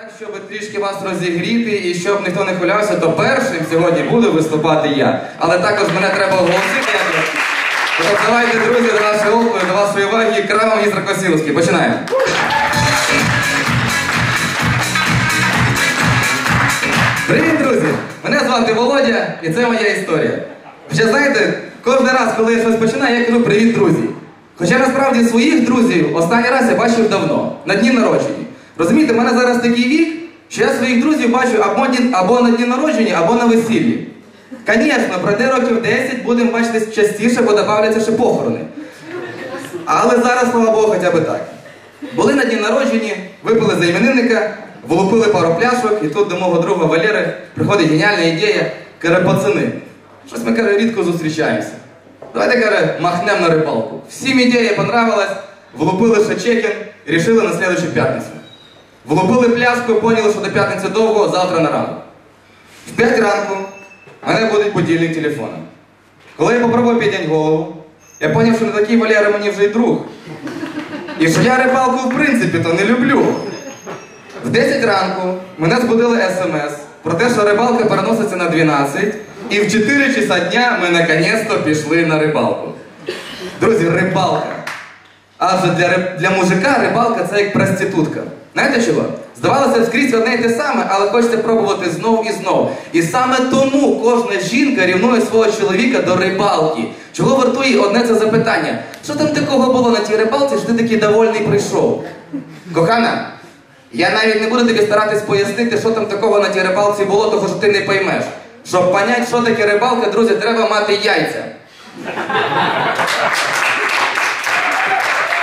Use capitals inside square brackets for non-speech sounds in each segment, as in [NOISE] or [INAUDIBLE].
Так, щоб трішки вас розігріти і щоб ніхто не хвилявся, то першим сьогодні буду виступати я. Але також мене треба оголосити. Тож давайте, друзі, до нашої опери, до вашої уваги, крава магістр Косіловський. Починаємо. Привіт, друзі! Мене звати Володя, і це моя історія. Хоча знаєте, кожен раз, коли я щось починаю, я кажу привіт, друзі. Хоча насправді своїх друзів останній раз я бачив давно, на дні народження. Розумієте, в мене зараз такий вік, що я своїх друзів бачу або, або на дні народження, або на весіллі. Звісно, пройде років 10, будемо бачитись частіше, бо добавляться ще похорони. Але зараз, слава Богу, хоча б так. Були на дні народження, випили за іменинника, влупили пару пляшок, і тут до мого друга Валери приходить геніальна ідея, каже, пацани, щось ми каже, рідко зустрічаємося. Давайте каже, махнем на рибалку. Всім ідея понравилась, влупили ще чекін рішили на слідчу п'ятницю. Влупили пляшку, поняли, що до п'ятниці довго, завтра на ранок. В 5 ранку мене буде будильник телефона. Коли я попробував підняти голову, я зрозумів, що не такий Валера мені вже й друг. І що я рибалку в принципі то не люблю. В 10 ранку мене збудили смс про те, що рибалка переноситься на 12, і в 4 часа дня ми наконець-то пішли на рибалку. Друзі, рибалка. Адже для, для мужика рибалка це як проститутка. Знаєте чого? Здавалося, скрізь одне й те саме, але хочеться пробувати знов і знов. І саме тому кожна жінка рівнує свого чоловіка до рибалки. Чого вартує одне це запитання? Що там такого було на тій рибалці, що ти такий довольний прийшов? Кохана, я навіть не буду тобі старатись пояснити, що там такого на тій рибалці було, того що ти не поймеш. Щоб поняти, що таке рибалка, друзі, треба мати яйця.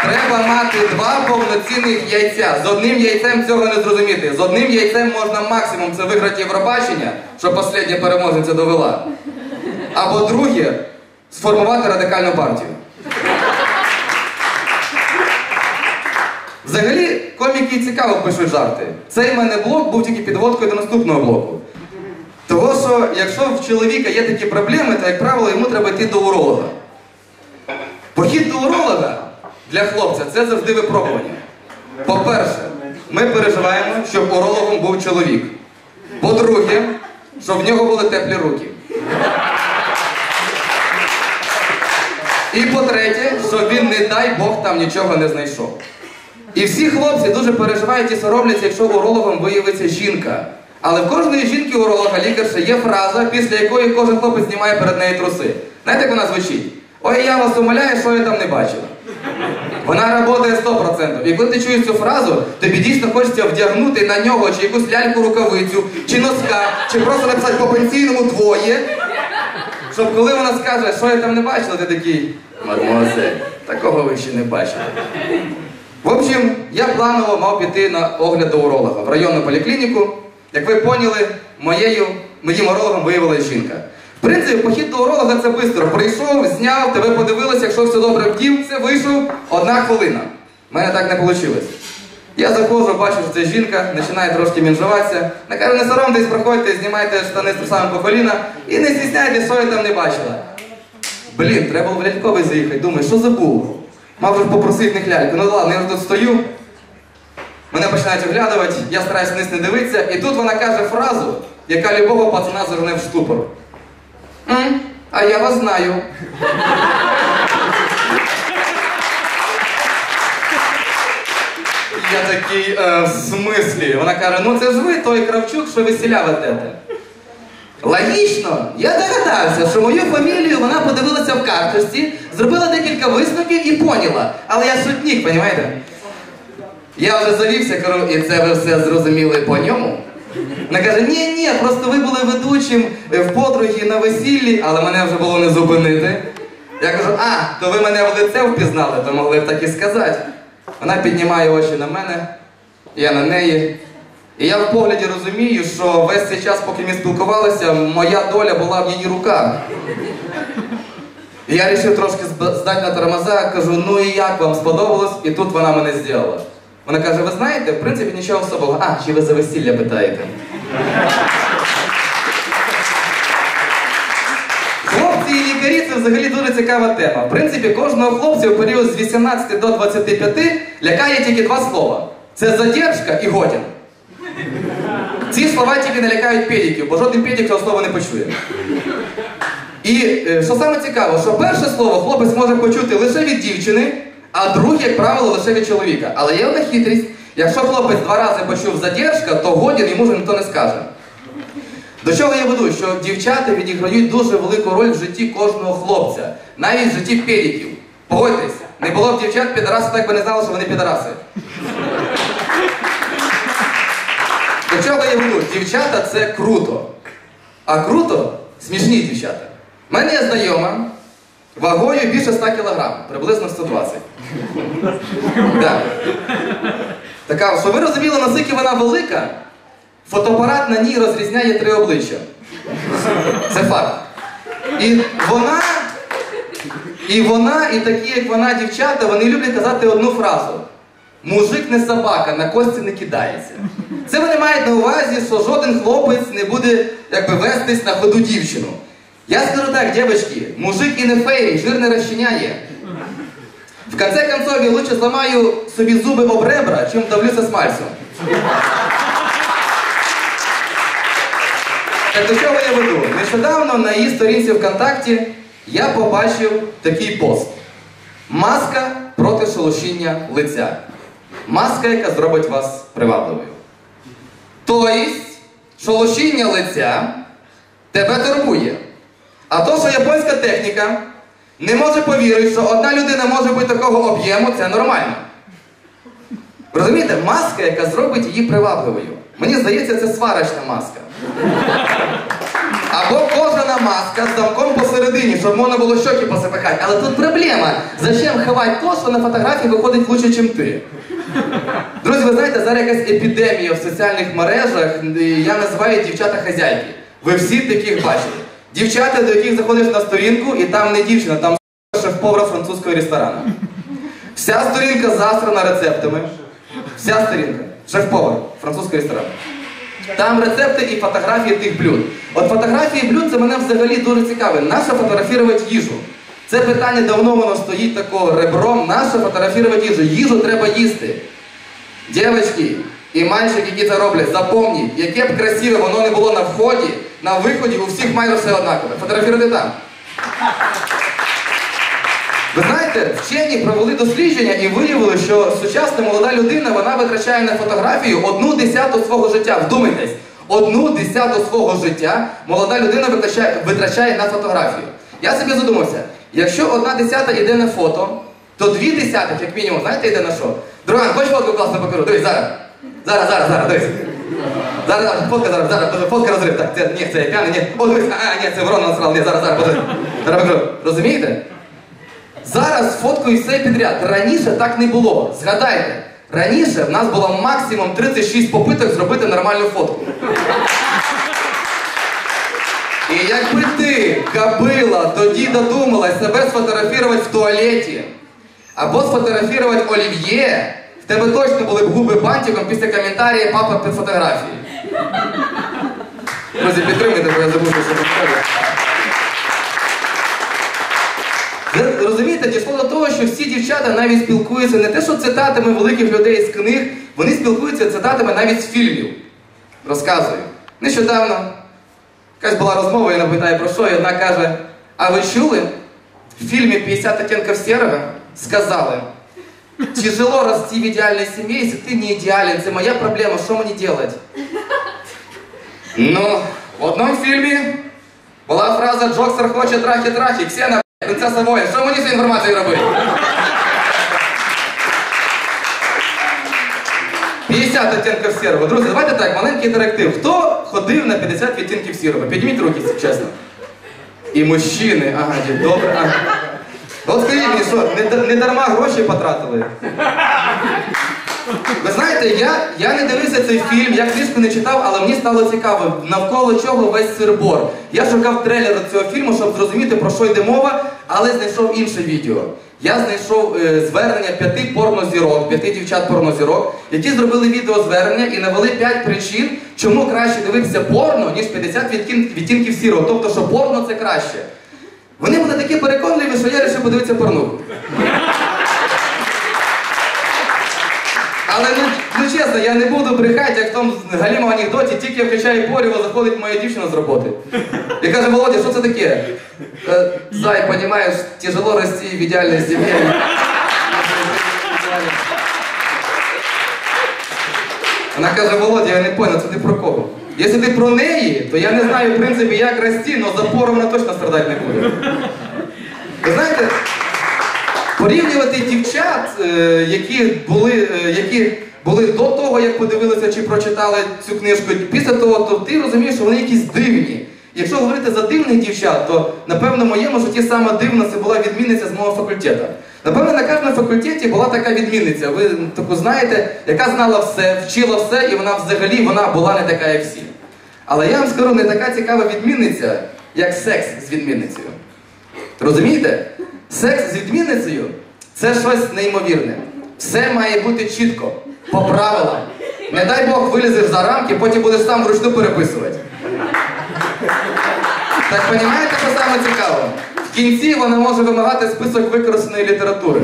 Треба мати два повноцінних яйця. З одним яйцем цього не зрозуміти. З одним яйцем можна максимум це виграти Євробачення, що остання переможниця довела. Або друге сформувати радикальну партію. Взагалі, коміки цікаво пишуть жарти. Цей мене блок був тільки підводкою до наступного блоку. Того, що якщо в чоловіка є такі проблеми, то, як правило, йому треба йти до уролога. Похід до уролога для хлопця це завжди випробування. По-перше, ми переживаємо, щоб урологом був чоловік. По-друге, щоб в нього були теплі руки. І по-третє, щоб він, не дай Бог, там нічого не знайшов. І всі хлопці дуже переживають і соромляться, якщо урологом виявиться жінка. Але в кожної жінки уролога лікарша є фраза, після якої кожен хлопець знімає перед нею труси. Знаєте, як вона звучить? Ой, я вас умоляю, що я там не бачила. Вона працює 100%. І коли ти чуєш цю фразу, тобі дійсно хочеться вдягнути на нього чи якусь ляльку рукавицю, чи носка, чи просто написати по пенсійному двоє. Щоб коли вона скаже, що я там не бачила, ти такий, мадемуазель, такого ви ще не бачили. В общем, я планово мав піти на огляд до уролога в районну поліклініку. Як ви поняли, моєю, моїм урологом виявилася жінка. В принципі, похід до уролога це швидко. Прийшов, зняв, тебе подивилися, якщо все добре вдів, це вийшов одна хвилина. У мене так не вийшло. Я заходжу, бачу, що це жінка, починає трошки мінжуватися. Не кажу, не соромтесь, проходьте, знімайте штани з трусами по коліна і не стісняйтесь, що я там не бачила. Блін, треба в ляльковий заїхати. Думаю, що забув? Мав же попросити них ляльку. Ну ладно, я вже тут стою. Мене починають оглядувати, я стараюся вниз не дивитися, і тут вона каже фразу, яка любого пацана зверне в штупор. «М, а я вас знаю. Я такий, е, в смислі? Вона каже, ну це ж ви той Кравчук, що весіля ведете. Логічно, я догадався, що мою фамілію вона подивилася в карточці, зробила декілька висновків і поняла. Але я шутник, розумієте? Я вже завівся, кажу, і це ви все зрозуміли по ньому. Вона каже, ні, ні, просто ви були ведучим в подруги на весіллі, але мене вже було не зупинити. Я кажу, а, то ви мене в лице впізнали, то могли б так і сказати. Вона піднімає очі на мене, я на неї. І я в погляді розумію, що весь цей час, поки ми спілкувалися, моя доля була в її руках. І я вирішив трошки здати на тормоза, кажу, ну і як вам сподобалось? І тут вона мене зробила. Вона каже, ви знаєте, в принципі нічого особливого. А, чи ви за весілля питаєте? Хлопці і лікарі це взагалі дуже цікава тема. В принципі, кожного хлопця у період з 18 до 25 лякає тільки два слова: це задержка і годін. Ці слова тільки налякають педиків, бо жоден педик цього слова не почує. І е, що саме цікаво, що перше слово хлопець може почути лише від дівчини, а друге, як правило, лише від чоловіка. Але є одна хитрість. Якщо хлопець два рази почув задержка, то годін йому вже ніхто не скаже. До чого я веду, що дівчата відіграють дуже велику роль в житті кожного хлопця, навіть в житті педиків. Погодьтесь, не було б дівчат підараси, так би не знали, що вони підараси. До чого я веду? Дівчата це круто. А круто смішні дівчата. У мене є знайома вагою більше 100 кг, приблизно 120. Така, що ви розуміли, наскільки вона велика, фотоапарат на ній розрізняє три обличчя. Це факт. І вона, і вона, і такі, як вона, дівчата, вони люблять казати одну фразу. Мужик не собака, на кості не кидається. Це вони мають на увазі, що жоден хлопець не буде якби, вестись на ходу дівчину. Я скажу так, дівчатки, мужик і не фейрі, жир не розчиняє. В конце концов, я лучше зламаю собі зуби об ребра, чим давлюся смальцем. Так до чого я веду? Нещодавно на її сторінці ВКонтакті я побачив такий пост. Маска проти шелушіння лиця. Маска, яка зробить вас привабливою. Тобто, шелушіння лиця тебе турбує. А то, що японська техніка не може повірити, що одна людина може бути такого об'єму, це нормально. Розумієте, маска, яка зробить її привабливою. Мені здається, це сварочна маска. Або кожана маска з замком посередині, щоб можна було щоки посипихати. Але тут проблема. Зачем ховати то, що на фотографії виходить лучше, ніж ти? Друзі, ви знаєте, зараз якась епідемія в соціальних мережах, я називаю дівчата хазяйки. Ви всі таких бачили. Дівчата, до яких заходиш на сторінку, і там не дівчина, там шеф-повар французького ресторану. Вся сторінка засрана рецептами. Вся сторінка. Шеф-повар французького ресторану. Там рецепти і фотографії тих блюд. От фотографії блюд це мене взагалі дуже цікавить. Нащо фотографувати їжу? Це питання давно воно стоїть такого ребром. Нащо фотографувати їжу? Їжу треба їсти. Дівчатки і мальчики, які це роблять, запомніть, яке б красиве воно не було на вході, на виході, у всіх майже все однакове. Фотографіруйте там. Ви знаєте, вчені провели дослідження і виявили, що сучасна молода людина вона витрачає на фотографію одну десяту свого життя. Вдумайтесь, одну десяту свого життя молода людина витрачає, витрачає на фотографію. Я собі задумався, якщо одна десята йде на фото, то дві десятих, як мінімум, знаєте, йде на що? Друган, хочеш фотку класно покажу? Дивись, зараз. Зараз, зараз, зараз, дивись. Зараз, фотка зараз, зараз, фотка розрив. Так, це, ні, це п'яний, ні. О, дивись, а, ні, це ворона насрав, ні, зараз, зараз, подивись. Зараз покажу. Розумієте? Зараз фоткаю все підряд. Раніше так не було. Згадайте, раніше в нас було максимум 36 попиток зробити нормальну фотку. І якби ти, кабила, тоді додумалась себе сфотографувати в туалеті або сфотографувати олів'є, в тебе точно були б губи бантиком після коментарія папа під фотографії. Друзі, підтримуйте, бо я забув, що Ви Розумієте, дійшло до того, що всі дівчата навіть спілкуються не те, що цитатами великих людей з книг, вони спілкуються цитатами навіть з фільмів. Розказую. Нещодавно якась була розмова, я не пам'ятаю про що, і одна каже: а ви чули? В фільмі «50 оттенков серого сказали, тяжело рости в идеальной семье, если ты не идеален, это моя проблема, что мне делать? Ну, в одному фільмі була фраза Джоксер хоче трахи-трахи, Ксена, принцеса воїн, що мені з цією інформацією робити? 50 оттенків сірого. Друзі, давайте так, маленький інтерактив. Хто ходив на 50 відтінків сірого? Підніміть руки, чесно. І мужчини, ага, добре. Ага. От скажіть мені, що, не, дар- не дарма гроші потратили? Ви знаєте, я, я не дивився цей фільм, я книжку не читав, але мені стало цікаво, навколо чого весь сирбор. Я шукав трейлер цього фільму, щоб зрозуміти, про що йде мова, але знайшов інше відео. Я знайшов е, звернення п'яти порнозірок, п'яти дівчат порнозірок, які зробили відеозвернення і навели п'ять причин, чому краще дивитися порно, ніж 50 відтін- відтінків сірого. Тобто, що порно це краще. Вони були такі переконливі, що я подивитися порнуху. Але не, Ну чесно, я не буду брехати, як в тому галімому анекдоті, тільки я включаю поріво, заходить моя дівчина з роботи. І каже, Володя, що це таке? Е, Зай, понимаешь, тяжело расти в ідеальній сім'ї. Вона каже, Володя, я не понял, це ти про кого? Якщо ти про неї, то я не знаю, в принципі, як рости, але запором вона точно страдати не буде. Ви знаєте, порівнювати дівчат, е, які були, е, які були до того, як подивилися чи прочитали цю книжку, після того, то ти розумієш, що вони якісь дивні. Якщо говорити за дивних дівчат, то напевно в моєму житті саме дивна це була відмінниця з мого факультету. Напевно, на кожному факультеті була така відмінниця. Ви таку знаєте, яка знала все, вчила все, і вона взагалі вона була не така, як всі. Але я вам скажу, не така цікава відмінниця, як секс з відмінницею. Розумієте? Секс з відмінницею це щось неймовірне. Все має бути чітко, по правилам. Не дай Бог вилізеш за рамки, потім будеш сам вручну переписувати. Так розумієте, що саме цікаво? В кінці вона може вимагати список використаної літератури.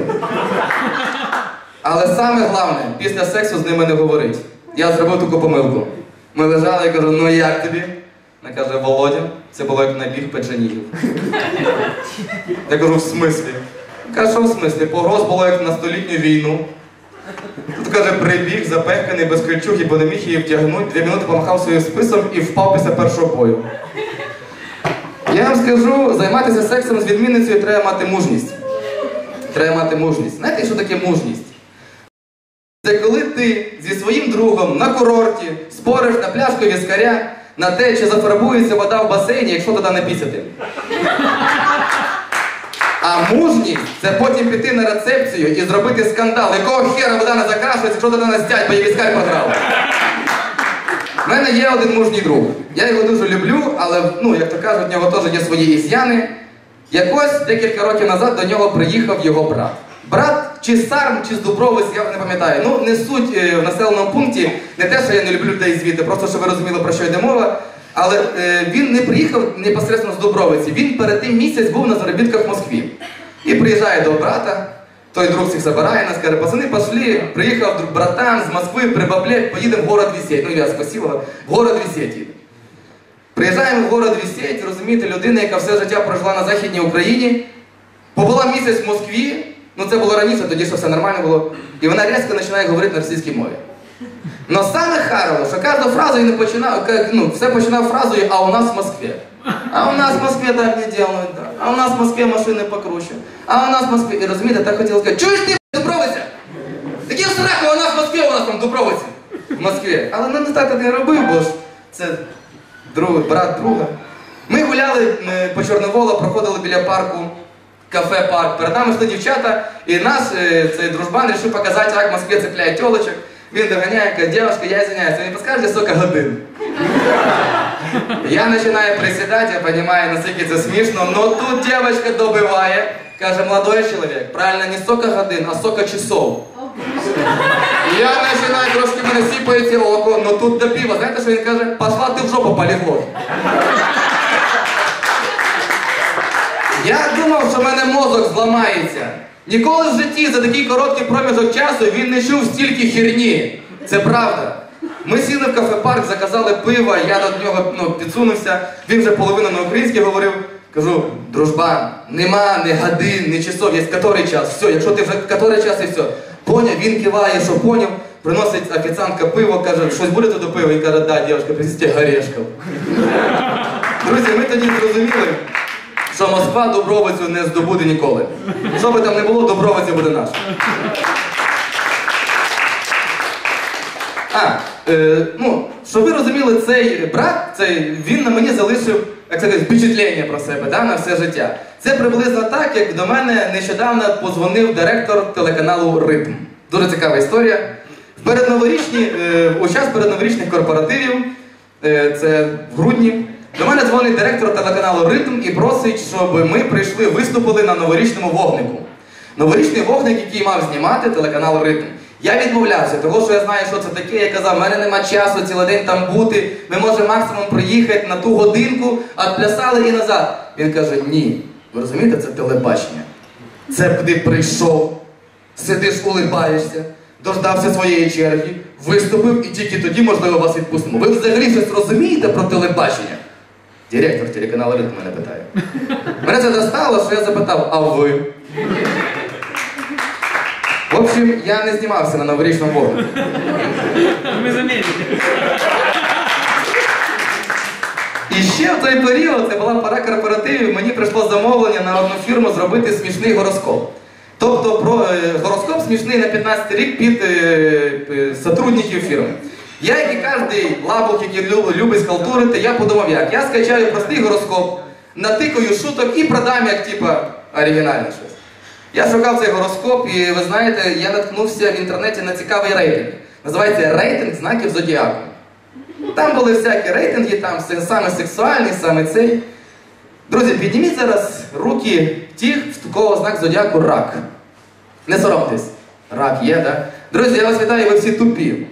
Але саме головне, після сексу з ними не говорить. Я зробив таку помилку. Ми лежали і кажу, ну як тобі? Вона каже, Володя, це було як набіг печенігів. Я кажу, в смислі? Каже, що в смислі? Погроз було як на столітню війну. Тут каже, прибіг, запеханий, без ключухи, бо не міг її втягнути, дві минути помахав своїм списом і впав після першого бою. Я вам скажу, займатися сексом з відмінницею треба мати мужність. Треба мати мужність. Знаєте, що таке мужність? Це коли ти зі своїм другом на курорті спориш на пляшку віскаря на те, чи зафарбується вода в басейні, якщо туди не пісяти. А мужність це потім піти на рецепцію і зробити скандал. Якого хера вода не закрашується, якщо туди настять, бо я віскар програв. У мене є один мужній друг. Я його дуже люблю, але, ну, як то кажуть, в нього теж є свої ізяни. Якось декілька років назад до нього приїхав його брат. Брат чи Сарм, чи з Дубровиць, я не пам'ятаю. Ну, не суть е, в населеному пункті, не те, що я не люблю людей звідти, просто щоб ви розуміли, про що йде мова. Але е, він не приїхав непосередньо з Дубровиці. Він перед тим місяць був на заробітках в Москві. І приїжджає до брата, той друг всіх забирає нас, каже, пацани, пошли, приїхав братан з Москви, при бабле, поїдемо в город Вісеть. Ну, я спасибо, в город Вісеть їде. Приїжджаємо в город Вісеть, розумієте, людина, яка все життя прожила на Західній Україні, побула місяць в Москві, ну це було раніше, тоді що все нормально було, і вона різко починає говорити на російській мові. Но саме харово, що кожну фразу він починав, ну, все починав фразою, а у нас в Москві. А у нас в Москві так не делают, да. А у нас в Москві машини покруче. А у нас в Москві. І розумієте, так хотів сказати, чуєш ти, Дубровиця? Такі сраки, у нас в Москві, у нас там Дубровиці. В Москві. Але ну не так не робив, бо ж це друг, брат друга. Ми гуляли е, по Чорноволу, проходили біля парку, кафе парк. Перед нами йшли дівчата, і наш е, цей дружбан вирішив показати, як в Москві цепляє тілочок. Він доганяє, каже, дівчинка, я извиняюсь, ви не підскажете, скільки годин? Я починаю присідати, я розумію, наскільки це смішно, но тут дівчинка добиває, каже, молодой чоловік, правильно, не скільки годин, а скільки часов. І Я починаю трошки мене сіпається око, но тут до пива. Знаєте, що він каже? Пошла ти в жопу поліглот. Я думав, що в мене мозок зламається. Ніколи в житті за такий короткий проміжок часу він не чув стільки херні. Це правда. Ми сіли в кафе-парк, заказали пиво, я до нього ну, підсунувся, він вже половину на українській говорив. Кажу, дружбан, нема ні годин, ні часов, є котрий час. Все, якщо ти вже котрий час і все. Поняв, він киває, що поняв, приносить офіціантка пиво, каже, щось буде до пива? І каже, да, дівчинка, принесіть горешков. Друзі, ми тоді зрозуміли, що Москва Дубровицю не здобуде ніколи. Що би там не було, Дубровиця буде наша. А, е, ну, щоб ви розуміли, цей брат, цей, він на мені залишив як це впечатлення про себе да, на все життя. Це приблизно так, як до мене нещодавно позвонив директор телеканалу Ритм. Дуже цікава історія. В передноворічні, е, у час передноворічних корпоративів, е, це в грудні, до мене дзвонить директор телеканалу Ритм і просить, щоб ми прийшли, виступили на новорічному вогнику. Новорічний вогник, який мав знімати телеканал Ритм. Я відмовлявся, тому що я знаю, що це таке. Я казав, в мене нема часу цілий день там бути. Ми можемо максимум приїхати на ту годинку, відплясали і назад. Він каже: ні. Ви розумієте, це телебачення. Це ти прийшов, сидиш, улибаєшся, дождався своєї черги, виступив і тільки тоді, можливо, вас відпустимо. Ви взагалі щось розумієте про телебачення? Директор телеканалу Ритм мене питає. Мене це достало, що я запитав, а ви? В общем, я не знімався на новорічному вогнику. Мы заметили. І ще в той період, це була пора корпоративів, мені прийшло замовлення на одну фірму зробити смішний гороскоп. Тобто про е, гороскоп смішний на 15 рік під е, е, сотрудників фірми. Я, як і кожен лабух, який любить схалтурити, я подумав як. Я скачаю простий гороскоп, натикаю шуток і продам як типа оригінальне щось. Я шукав цей гороскоп, і ви знаєте, я наткнувся в інтернеті на цікавий рейтинг. Називається рейтинг знаків зодіаку. Там були всякі рейтинги, там саме сексуальний, саме цей. Друзі, підніміть зараз руки тих, в кого знак зодіаку рак. Не соромтесь. Рак є, так? Друзі, я вас вітаю, ви всі тупі.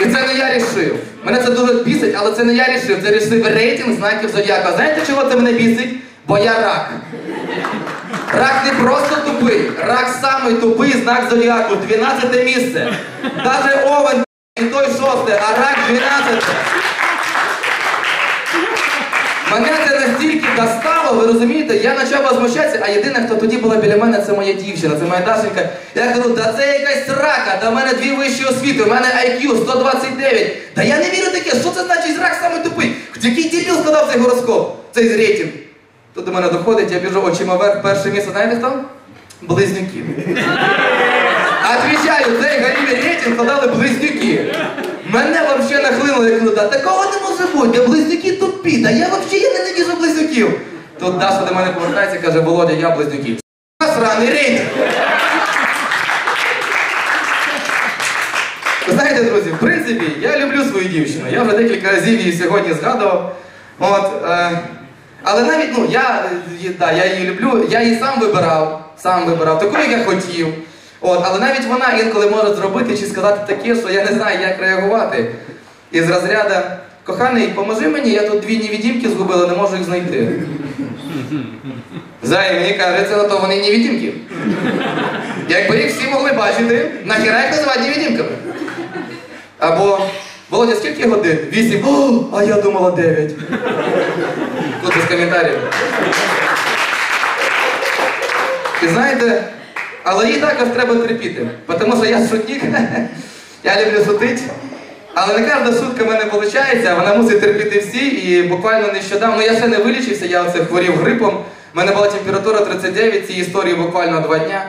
І це не я рішив. Мене це дуже бісить, але це не я рішив. Це рішив рейтинг знаків зодіака. Знаєте, чого це мене бісить? Бо я рак. Рак не просто тупий, рак самий тупий знак зодіаку, 12 місце. Даже овен і той шосте, а рак 12. Мене це настільки достало, ви розумієте, я почав возмущатися, а єдине, хто тоді була біля мене, це моя дівчина, це моя Дашенька. Я кажу, да це якась рака, да в мене дві вищі освіти, у мене IQ 129. Та я не вірю таке, що це значить рак самий тупий? Який дебіл складав цей гороскоп, цей рейтинг? Тут до мене доходить, я біжу очима вверх, перше місце, знаєте хто? Близнюки. Отвічаю, цей галімий рейтинг складали близнюки. Мене вообще нахлинуло, я такого не може бути, близнюки тупі, да я вообще я ненавижу близнюків. Тут Даша до мене повертається і каже, Володя, я близнюків. Сраний. Ви знаєте, друзі, в принципі, я люблю свою дівчину. Я вже декілька разів її сьогодні згадував. От, е, але навіть, ну, я, да, я її люблю, я її сам вибирав, сам вибирав, таку, як я хотів. От, але навіть вона інколи може зробити чи сказати таке, що я не знаю, як реагувати. Із розряду, коханий, поможи мені, я тут дві невідімки згубила, не можу їх знайти. Зай, мені кажеться, то вони невідімки. Якби їх всі могли бачити, нахіра їх називати невідімками. Або, Володя, скільки годин? Вісім. О, а я думала дев'ять. Тут без коментарів. І знаєте, але їй також треба терпіти. Тому що я шутник, [LAUGHS] я люблю шутити. Але не кожна шутка в мене виходить, вона мусить терпіти всі. І буквально нещодавно я ще не вилічився, я оце хворів грипом. У мене була температура 39, ці історії буквально два дня.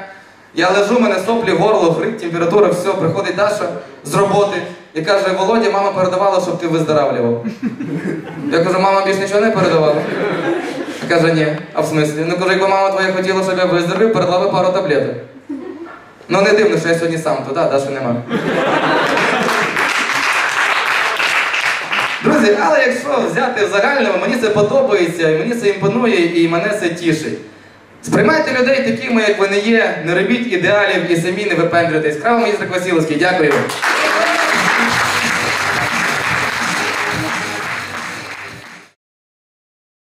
Я лежу, в мене соплі, горло, грип, температура, все, приходить Даша з роботи і каже, Володя, мама передавала, щоб ти виздоравлював. Я кажу, мама більш нічого не передавала. Каже, ні. А в смислі? Ну кажу, якби мама твоя хотіла, щоб я виздоровів, передала пару таблеток. Ну не дивно, що я сьогодні сам туди, Даші нема. Друзі, але якщо взяти в загальному, мені це подобається, і мені це імпонує, і мене це тішить. Сприймайте людей такими, як вони є, не робіть ідеалів і самі не випендрюйтесь. Храм містер Василовський, дякую.